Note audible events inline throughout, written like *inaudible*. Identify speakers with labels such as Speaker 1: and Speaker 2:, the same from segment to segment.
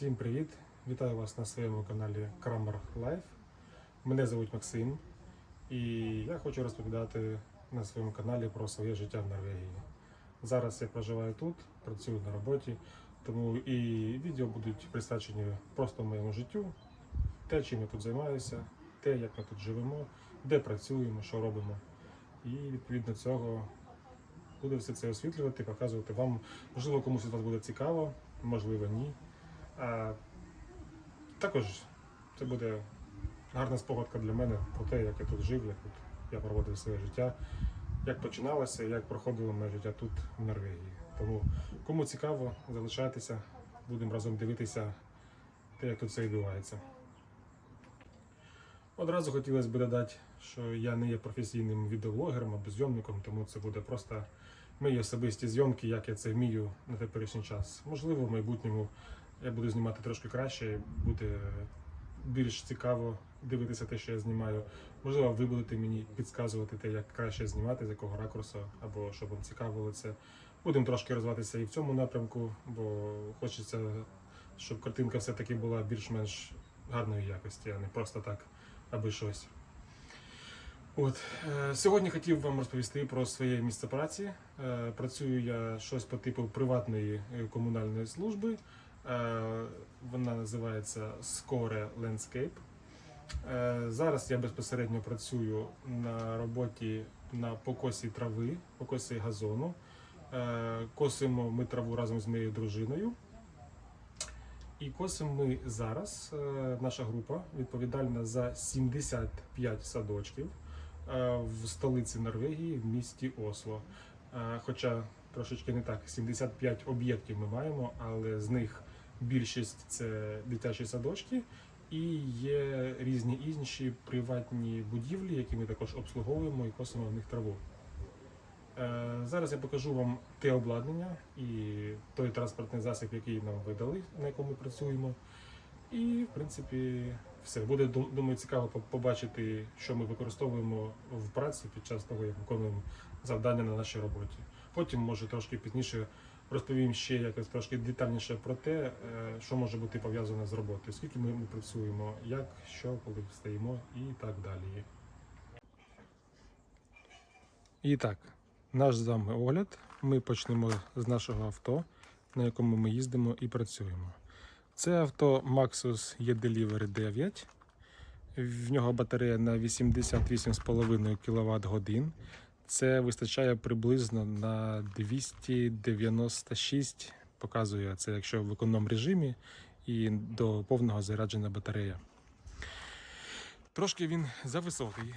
Speaker 1: Всім привіт! Вітаю вас на своєму каналі Крамер Life. Мене звуть Максим, і я хочу розповідати на своєму каналі про своє життя в Норвегії. Зараз я проживаю тут, працюю на роботі, тому і відео будуть присвячені просто моєму життю, те, чим я тут займаюся, те, як ми тут живемо, де працюємо, що робимо. І відповідно цього буду все це освітлювати, показувати вам. Можливо, комусь із вас буде цікаво, можливо, ні. Також це буде гарна спогадка для мене про те, як я тут жив, як тут я проводив своє життя, як починалося, як проходило моє життя тут, в Норвегії. Тому кому цікаво, залишайтеся, будемо разом дивитися те, як тут все відбувається. Одразу хотілося б додати, що я не є професійним відеоблогером або зйомником, тому це буде просто мої особисті зйомки, як я це вмію на теперішній час. Можливо, в майбутньому я буду знімати трошки краще, буде більш цікаво дивитися те, що я знімаю. Можливо, ви будете мені підказувати те, як краще знімати, з якого ракурсу, або щоб вам цікавило це. Будемо трошки розвиватися і в цьому напрямку, бо хочеться, щоб картинка все-таки була більш-менш гарної якості, а не просто так, аби щось. От е, сьогодні хотів вам розповісти про своє місце праці. Е, працюю я щось по типу приватної е, комунальної служби. Е, вона називається Score Landscape. Е, зараз я безпосередньо працюю на роботі на покосі трави, покосі газону. Е, косимо ми траву разом з моєю дружиною. І косимо ми зараз. Наша група відповідальна за 75 садочків в столиці Норвегії, в місті Осло. Хоча трошечки не так, 75 об'єктів ми маємо, але з них більшість це дитячі садочки, і є різні інші приватні будівлі, які ми також обслуговуємо і косимо в них траву. Е, Зараз я покажу вам те обладнання і той транспортний засіб, який нам видали, на якому працюємо. І, в принципі, все. Буде, думаю, цікаво побачити, що ми використовуємо в праці під час того, як виконуємо завдання на нашій роботі. Потім, може, трошки пізніше розповім ще якось трошки детальніше про те, е, що може бути пов'язане з роботою, скільки ми, працюємо, як, що, коли встаємо і так далі. І так, наш з вами огляд. Ми почнемо з нашого авто, на якому ми їздимо і працюємо. Це авто Maxus E-Delivery 9. В нього батарея на 88,5 кВт годин. Це вистачає приблизно на 296, показує це, якщо в економ режимі і до повного заряджена батарея. Трошки він зависокий,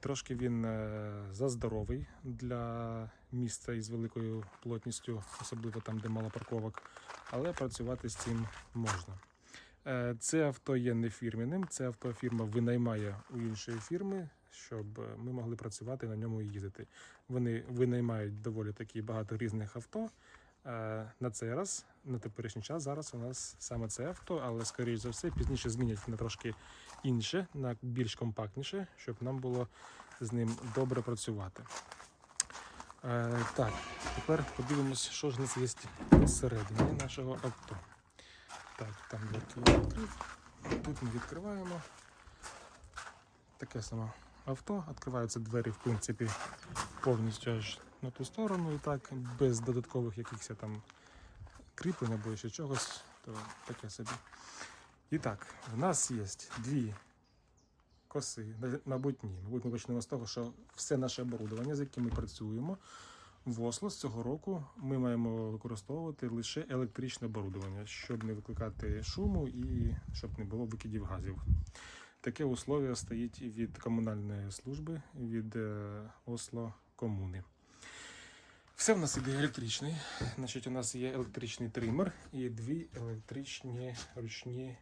Speaker 1: трошки він е, заздоровий для місця із великою плотністю, особливо там, де мало парковок, але працювати з цим можна. Е, Це авто є не фірміним, це авто фірма винаймає у іншої фірми, щоб е, ми могли працювати на ньому і їздити. Вони винаймають доволі таки багато різних авто. Е, На цей раз, на теперішній час, зараз у нас саме це авто, але скоріш за все пізніше змінять на трошки інше, на більш компактніше, щоб нам було з ним добре працювати. Е, так, тепер подивимось, що ж у нас є всередині нашого авто. Так, там дверки я відкрив. Тут ми відкриваємо. Таке саме авто. Відкриваються двері, в принципі, повністю аж на ту сторону, і так, без додаткових якихось там кріплень або ще чогось, то таке собі. І так, в нас є дві коси. Мабуть, ні. Мабуть, ми почнемо з того, що все наше оборудовання, з яким ми працюємо, в Осло з цього року ми маємо використовувати лише електричне оборудовання, щоб не викликати шуму і щоб не було викидів газів. Таке условие стоїть від комунальної служби, від е, Осло комуни. Все в нас іде електричний. Значить, у нас є електричний тример і дві електричні ручні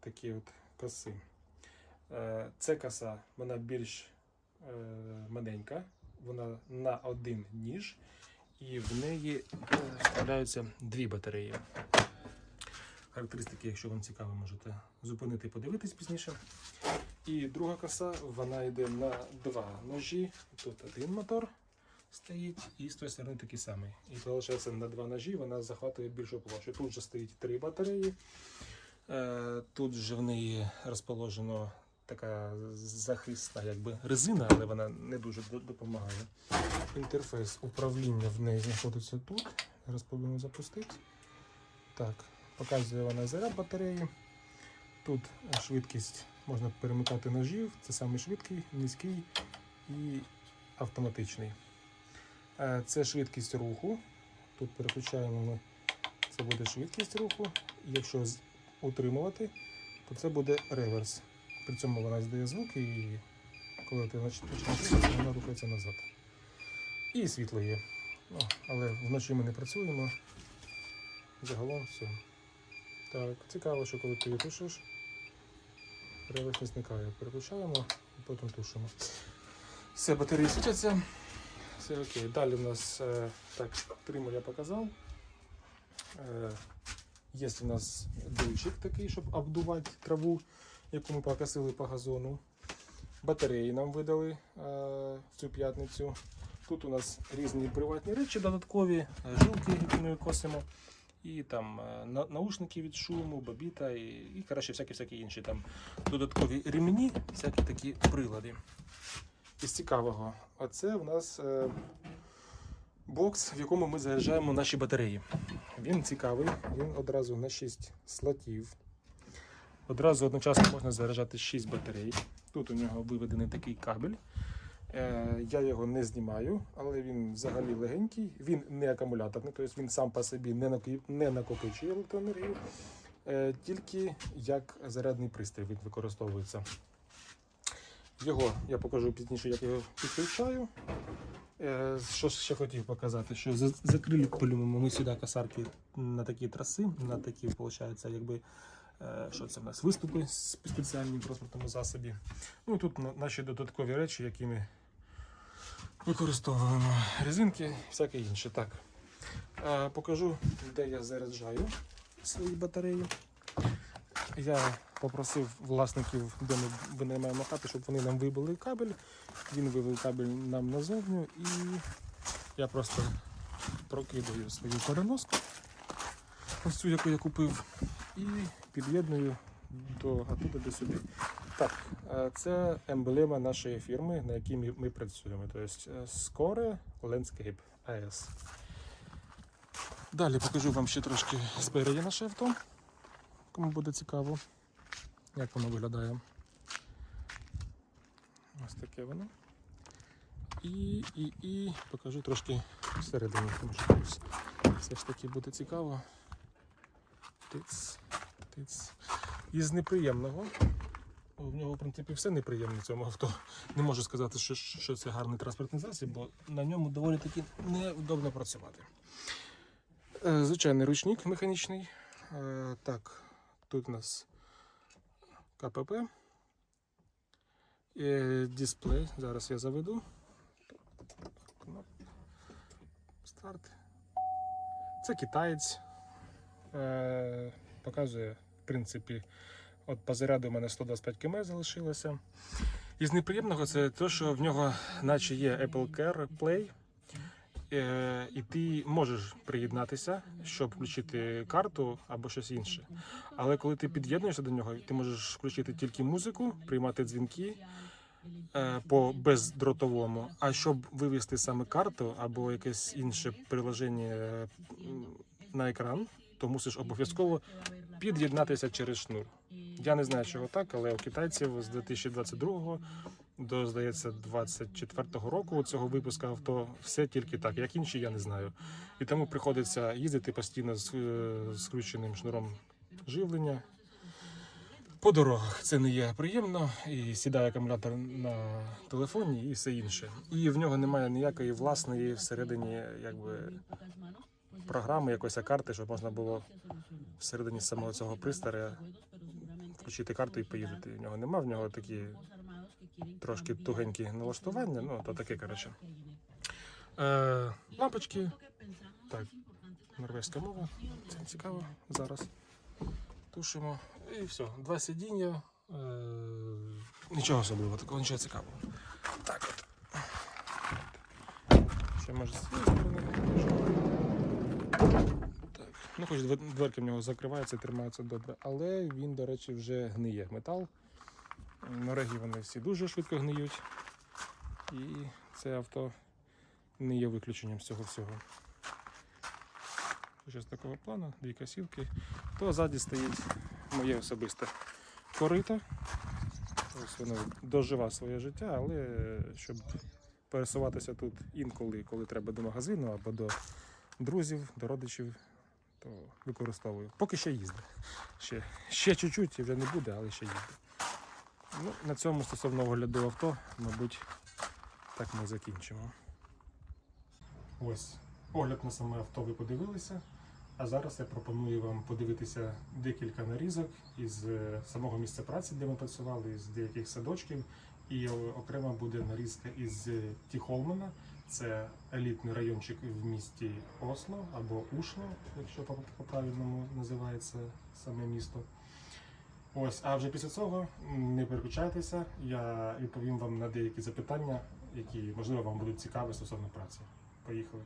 Speaker 1: такі от коси. Е, Ця коса вона більш е, маленька, вона на один ніж, і в неї вставляються дві батареї. Характеристики, якщо вам цікаво, можете зупинити і подивитись пізніше. І друга коса, вона йде на два ножі. Тут один мотор стоїть, і з тої сторони такий самий. І виходить, на два ножі вона захватує більшу площу. Тут же стоїть три батареї. Е, Тут же в неї розположено така захисна якби, резина, але вона не дуже допомагає. Інтерфейс управління в неї знаходиться тут. Зараз повинен запустити. Так, показує вона заряд батареї. Тут швидкість можна перемикати ножів. Це саме швидкий, низький і автоматичний. Е, Це швидкість руху. Тут переключаємо ми. Це буде швидкість руху. Якщо утримувати, то це буде реверс. При цьому вона здає звук і коли ти рухатися, вона рухається назад. І світло є. Ну, але вночі ми не працюємо. Загалом все. Так, цікаво, що коли ти її тушиш, не зникає. Переключаємо і потім тушимо. Все, батареї світяться. Все окей. Далі в нас е, так, тример я показав. Е, Є у нас дуйчик такий, щоб обдувати траву, яку ми покосили по газону. Батареї нам видали е, в цю п'ятницю. Тут у нас різні приватні речі додаткові, жилки, які ми косимо. І там е, наушники від шуму, бабіта і, і коротше, всякі всякі інші там додаткові ремені, всякі такі прилади. Із цікавого, оце в нас е, бокс, в якому ми заряджаємо наші батареї. Він цікавий, він одразу на 6 слотів. Одразу одночасно можна заряджати 6 батарей. Тут у нього виведений такий кабель. Е, я його не знімаю, але він взагалі легенький. Він не акумуляторний, тобто він сам по собі не, накопичує електроенергію, е, тільки як зарядний пристрій він використовується. Його я покажу пізніше, як його підключаю. Е, Що ще хотів показати, що за- закріплюємо ми сюди косарки на такі траси, на такі, виходить, якби що це в нас виступи спеціальні в транспортному засобі. Ну тут наші додаткові речі, які ми використовуємо. Резинки, всяке інше. Так. Е, Покажу, де я заряджаю свої батареї. Я попросив власників, де ми винаймаємо хати, щоб вони нам вибили кабель. Він вивів кабель нам назовню і я просто прокидаю свою переноску, ось цю, яку я купив, і під'єдную до оттуда до сюди. Так, е, це емблема нашої фірми, на якій ми, ми працюємо. Тобто Score Landscape AS. Далі покажу вам ще трошки спереді наше авто, кому буде цікаво, як воно виглядає. Ось таке воно. І, і, і покажу трошки всередині, тому що все ж таки буде цікаво. Тиц, тиц. Із неприємного. В нього, в принципі, все неприємне в цьому авто. Не можу сказати, що, що це гарний транспортний засіб, бо на ньому доволі таки невдобно працювати. Е, Звичайний ручник механічний. Е, Так, тут у нас КПП. Е, Дисплей. Зараз я заведу. Старт. Це китаєць. Показує, в принципі, от по заряду у мене 125 км залишилося. Із неприємного це те, що в нього наче є Apple CarPlay. Е, і ти можеш приєднатися, щоб включити карту або щось інше. Але коли ти під'єднуєшся до нього, ти можеш включити тільки музику, приймати дзвінки е, по бездротовому. А щоб вивести саме карту або якесь інше приложення на екран, то мусиш обов'язково під'єднатися через шнур. Я не знаю, чого так, але у китайців з 2022 до, здається, 24-го року цього випуску авто все тільки так, як інші, я не знаю. І тому приходиться їздити постійно з е, скрученим шнуром живлення. По дорогах це не є приємно, і сідає акумулятор на телефоні і все інше. І в нього немає ніякої власної всередині якби, програми, якоїсь карти, щоб можна було всередині самого цього пристрою включити карту і поїздити. В нього нема, в нього такі трошки тугенькі налаштування, ну то таке, коротше. Е, лампочки, так, норвезька мова, це цікаво зараз. Тушимо і все. Два сидіння. Е, нічого особливого, такого нічого цікавого. Так от. Ще може з цієї сторони. Ну, хоч дверки в нього закриваються і тримаються добре. Але він, до речі, вже гниє метал. Нореги вони всі дуже швидко гниють. І це авто не є виключенням з цього всього. З такого плану, дві косівки. То ззаді стоїть моє особисте корито. Ось воно дожива своє життя, але щоб пересуватися тут інколи, коли треба до магазину або до друзів, до родичів, то використовую. Поки ще їздить. Ще, ще чуть-чуть і вже не буде, але ще їздить. Ну, на цьому стосовно огляду авто, мабуть, так ми закінчимо. Ось огляд на саме авто ви подивилися. А зараз я пропоную вам подивитися декілька нарізок із е, самого місця праці, де ми працювали, з деяких садочків. І о, окремо буде нарізка із е, Тіхолмена. Це елітний райончик в місті Осло або Ушло, якщо по- по-правильному називається саме місто. Ось, а вже після цього не переключайтеся, я відповім вам на деякі запитання, які можливо вам будуть цікаві стосовно праці. Поїхали.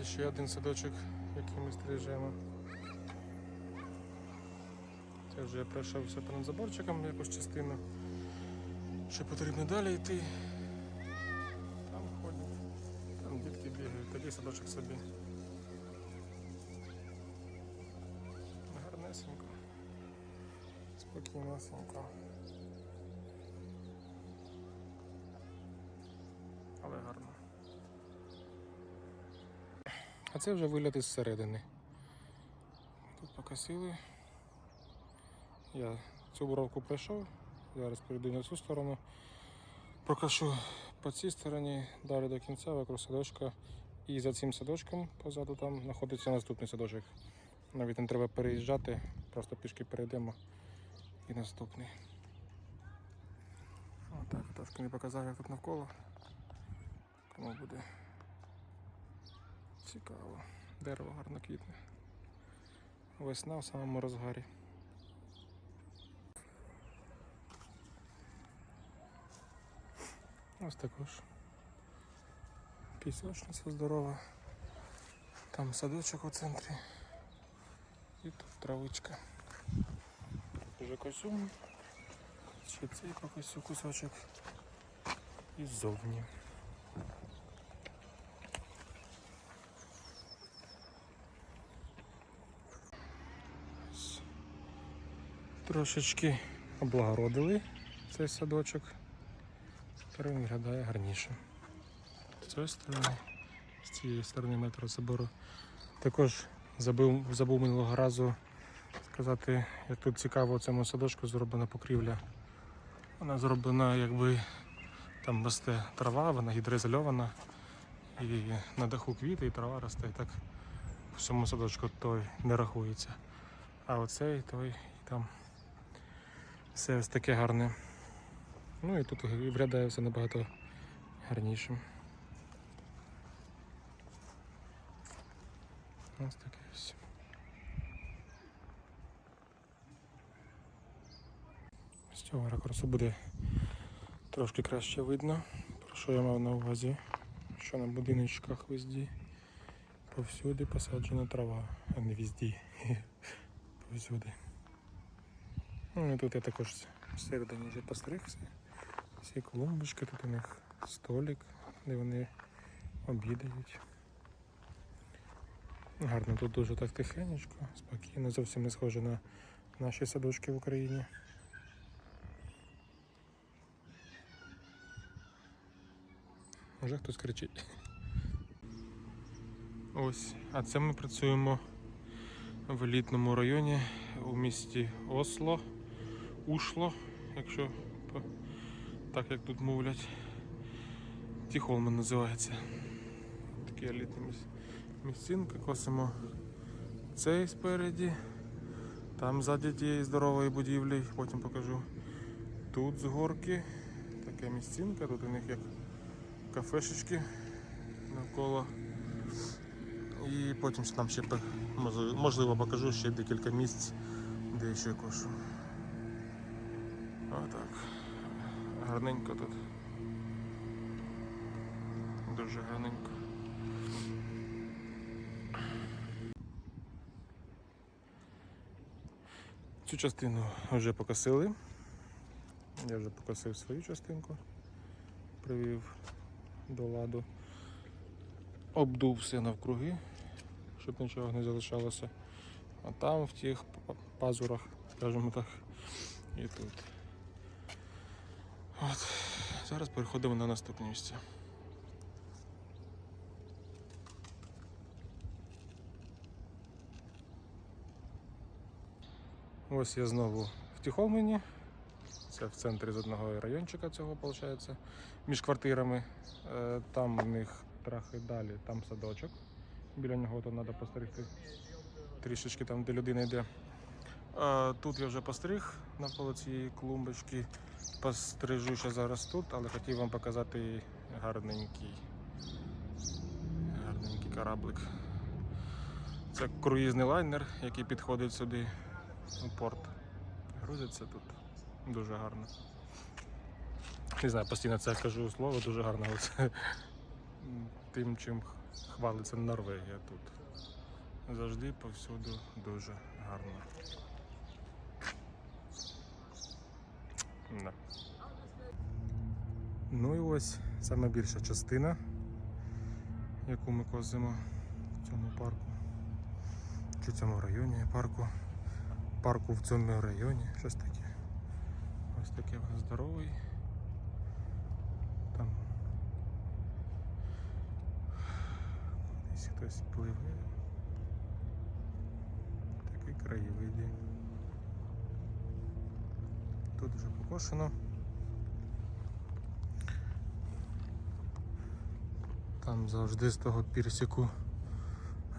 Speaker 1: Ось ще один садочок, який ми стрижемо. Це вже я пройшовся понад заборчиком якусь частину. Ще потрібно далі йти. Там ходять, там дітки бігають, такий садочок собі. Гарнесенько. Спокійнесенько. Але гарно. А це вже вигляд із середини. Тут покосили. Я цю буровку пройшов, зараз перейду на цю сторону. Прокашу по цій стороні, далі до кінця, вокруг садочка. І за цим садочком позаду там знаходиться наступний садочок. Навіть не треба переїжджати, просто пішки перейдемо і наступний. Отак, трошки не показав, як тут навколо. Тому буде Цікаво. Дерево гарно квітне. Весна в самому розгарі. Ось також. Пісочниця здорова. Там садочок у центрі. І тут травичка. Вже косю. Ще цей покосю кусочок. і ззовні. Трошечки облагородили цей садочок. Тепер він виглядає гарніше. З цієї сторони, з цієї сторони метро собору. Також забув, забув минулого разу сказати, як тут цікаво у цьому садочку зроблена покрівля. Вона зроблена якби там росте трава, вона гідроізольована. І на даху квіти і трава росте. І так в всьому садочку той не рахується. А оцей той і там все ось таке гарне. Ну і тут виглядає все набагато гарнішим. Ось таке ось. З цього ракурсу буде трошки краще видно, про що я мав на увазі, що на будиночках везді повсюди посаджена трава, а не везді. *laughs* Повсюди. Ну і тут я також всередині вже постригся. Всі клумбочки, тут у них столик, де вони обідають. Гарно тут дуже так тихенечко, спокійно, зовсім не схоже на наші садочки в Україні. Вже хтось кричить. Ось, а це ми працюємо в елітному районі у місті Осло, Ушло, якщо так як тут мовлять. Тіхолмен називається. Такі елітні міс- місцинки. Косимо цей спереді. Там ззаді тієї здорової будівлі, потім покажу. Тут з горки така місцинка, тут у них як кафешечки навколо. І потім там ще можливо покажу ще декілька місць, де ще кошу. Отак. Гарненько тут. Дуже гарненько. Цю частину вже покосили. Я вже покосив свою частинку, привів до ладу. Обдув все навкруги, щоб нічого не залишалося. А там в тих пазурах, скажімо так, і тут. От. Зараз переходимо на наступне місце. Ось я знову в Тіхолмені. Це в центрі з одного райончика цього виходить, між квартирами. Е, Там у них трохи далі, там садочок. Біля нього то треба постригти трішечки там, де людина йде. Тут я вже постриг навколо цієї клумбочки. Пострижу ще зараз тут, але хотів вам показати гарненький, гарненький кораблик. Це круїзний лайнер, який підходить сюди у порт. Грузиться тут дуже гарно. Не знаю, постійно це кажу слово дуже гарно. але це Тим, чим хвалиться Норвегія тут. Завжди повсюду дуже гарно. Да. Ну і ось саме більша частина, яку ми косимо в цьому парку. Чи в цьому районі парку. Парку в цьому районі, щось таке. Ось таке в здоровий. Там кудись хтось пливе. Такий краєвиді. Тут вже покошено. Там завжди з того пірсіку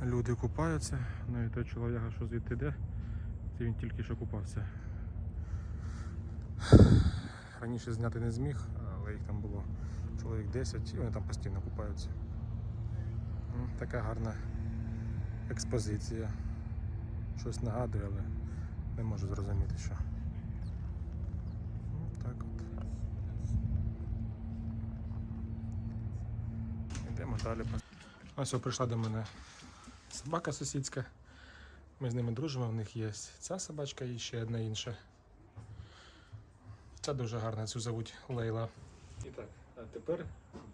Speaker 1: люди купаються. Ну і той чоловік, що звідти йде, це він тільки що купався. Раніше зняти не зміг, але їх там було чоловік 10 і вони там постійно купаються. Така гарна експозиція. Щось нагадує, але не можу зрозуміти, що. Ну, Так от. Йдемо далі. Ось прийшла до мене собака сусідська. Ми з ними дружимо, в них є ця собачка і ще одна інша. Ця дуже гарна, цю зовуть Лейла. І так, А тепер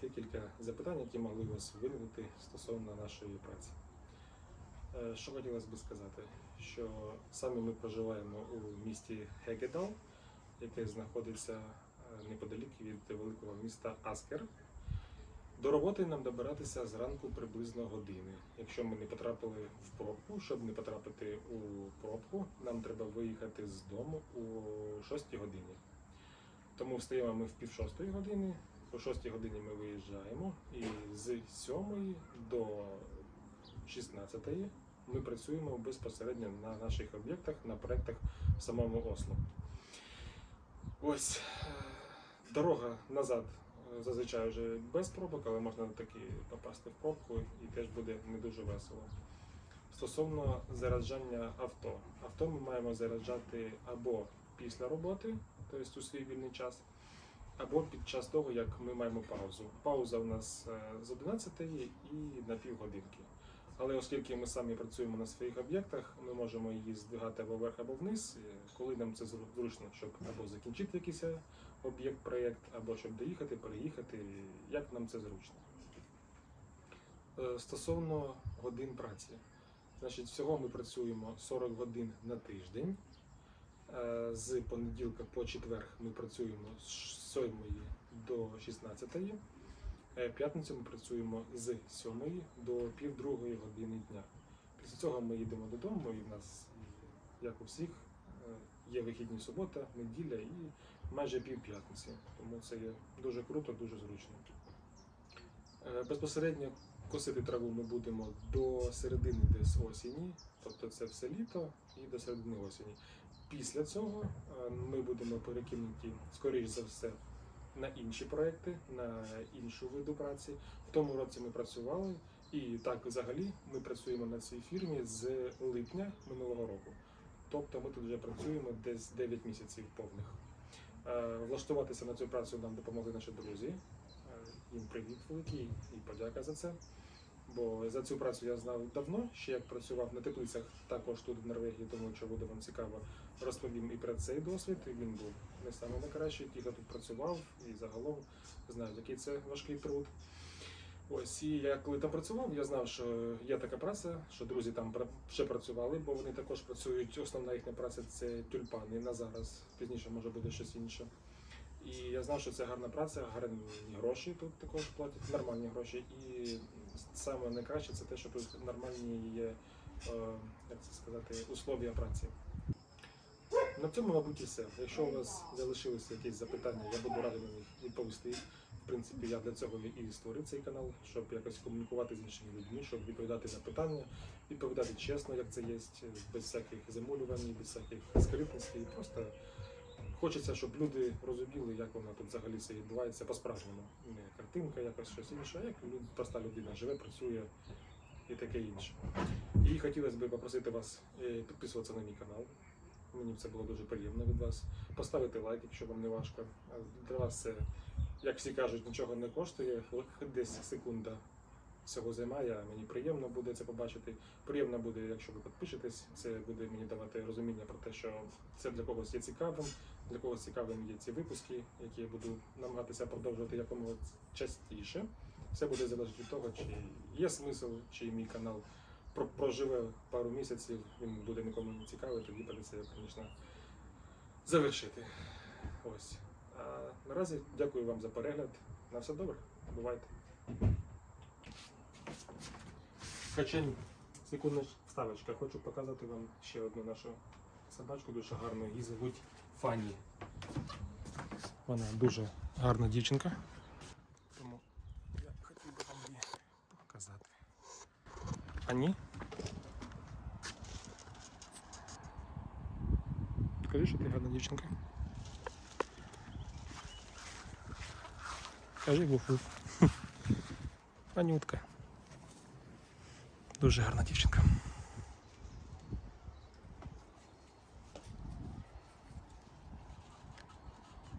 Speaker 1: декілька запитань, які могли вас виникнути стосовно нашої праці. Е, Що хотілося би сказати, що саме ми проживаємо у місті Хегедал, яке знаходиться е, неподалік від великого міста Аскер. До роботи нам добиратися зранку приблизно години. Якщо ми не потрапили в пробку, щоб не потрапити у пробку, нам треба виїхати з дому у 6 годині. Тому встаємо ми в пів шостої години, о 6 годині ми виїжджаємо, і з 7 до 16 ми працюємо безпосередньо на наших об'єктах, на проєктах в самому Осло. Ось е, дорога назад зазвичай вже без пробок, але можна таки попасти в пробку і теж буде не дуже весело. Стосовно заряджання авто. Авто ми маємо заряджати або після роботи, тобто у свій вільний час, або під час того, як ми маємо паузу. Пауза у нас е, з 11 і на півгодинки. Але оскільки ми самі працюємо на своїх об'єктах, ми можемо її здвигати або вверх, або вниз, коли нам це зручно, щоб або закінчити якийсь е, об'єкт, проєкт, або щоб доїхати, переїхати, як нам це зручно. Е, Стосовно годин праці, значить, всього ми працюємо 40 годин на тиждень. Е, З понеділка по четвер ми працюємо з 7 до 16. Е, П'ятницю ми працюємо з 7 до пів другої години дня. Після цього ми їдемо додому, і в нас, як у всіх, е, є вихідні субота, неділя і майже пів п'ятниці. Тому це є дуже круто, дуже зручно. Е, Безпосередньо косити траву ми будемо до середини десь осені, тобто це все літо і до середини осені. Після цього ми будемо перекинуті, скоріш за все, на інші проекти, на іншу виду праці. В тому році ми працювали, і так взагалі ми працюємо на цій фірмі з липня минулого року. Тобто ми тут вже працюємо десь 9 місяців повних. Е, Влаштуватися на цю працю нам допомогли наші друзі. Е, Їм привіт великий і подяка за це. Бо за цю працю я знав давно, ще як працював на теплицях, також тут в Норвегії, тому що буде вам цікаво, розповім і про цей досвід. Він був не саме найкращий, хто тут працював, і загалом знають, який це важкий труд. Ось і я коли там працював, я знав, що є така праця, що друзі там ще працювали, бо вони також працюють. Основна їхня праця це тюльпани на зараз. Пізніше може буде щось інше. І я знав, що це гарна праця, гарні гроші тут також платять, нормальні гроші. І саме найкраще це те, що тут нормальні є, е, як це сказати, условия праці. На цьому, мабуть, і все. Якщо у вас залишилися якісь запитання, я буду радий на них відповісти. В принципі, я для цього і створив цей канал, щоб якось комунікувати з іншими людьми, щоб відповідати на питання, відповідати чесно, як це є, без всяких замулювань, без всяких скрипностей. Просто хочеться, щоб люди розуміли, як воно тут взагалі все відбувається по-справжньому. Не картинка, якось щось інше, а як проста людина живе, працює і таке інше. І хотілося б попросити вас е, підписуватися на мій канал. Мені це було дуже приємно від вас. Поставити лайк, якщо вам не важко. Для вас це, як всі кажуть, нічого не коштує. Десь секунда всього займає. Мені приємно буде це побачити. Приємно буде, якщо ви підпишетесь. Це буде мені давати розуміння про те, що це для когось є цікавим. Для когось цікавим є ці випуски, які я буду намагатися продовжувати якомога частіше. Все буде залежати від того, чи є смисл, чи мій канал проживе пару місяців, він буде нікому не цікавий, тоді прийдеться, звісно, завершити. Ось. А наразі дякую вам за перегляд. На все добре. Бувайте. Хоча секундна вставочка. Хочу показати вам ще одну нашу собачку дуже гарну. Її звуть Фані. Вона дуже гарна дівчинка. Тому я хотів би вам її показати. Фані. Скажи, що ти гарна дівчинка. Кажи вуфу. *laughs* Анютка. Дуже гарна дівчинка.